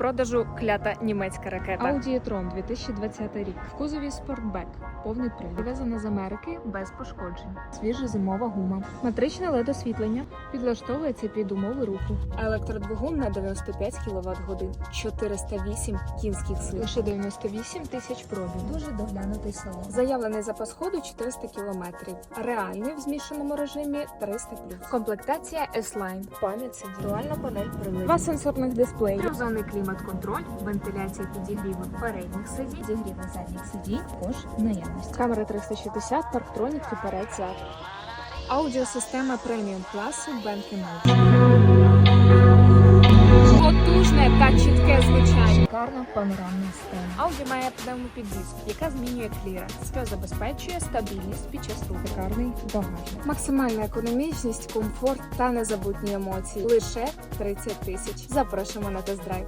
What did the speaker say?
продажу клята німецька ракета. Audi e-tron 2020 рік. В кузові спортбек. Повний привід. Привезена з Америки без пошкоджень. Свіжа зимова гума. Матричне LED освітлення. Підлаштовується під умови руху. Електродвигун на 95 кВт годин, 408 кінських сил. Лише 98 тисяч пробіг. Дуже доглянутий салон. Заявлений запас ходу 400 км. Реальний в змішаному режимі 300 Комплектація S-Line. Пам'ять сидінь. Дуальна панель приладів. Два сенсорних дисплеї. Трьохзонний клімат-контроль, вентиляція підігріву передніх сидінь. Зігріва задніх сидінь також в наявності. Камера 360, парктронік поперед зад. Аудіосистема преміум класу Bang Потужне та чітке звучання. Шикарна панорамна сцена. Audi має пневмопідвізку, яка змінює кліренс, що забезпечує стабільність під час руху. Шикарний багажник. Максимальна економічність, комфорт та незабутні емоції. Лише 30 тисяч. Запрошуємо на тест-драйв.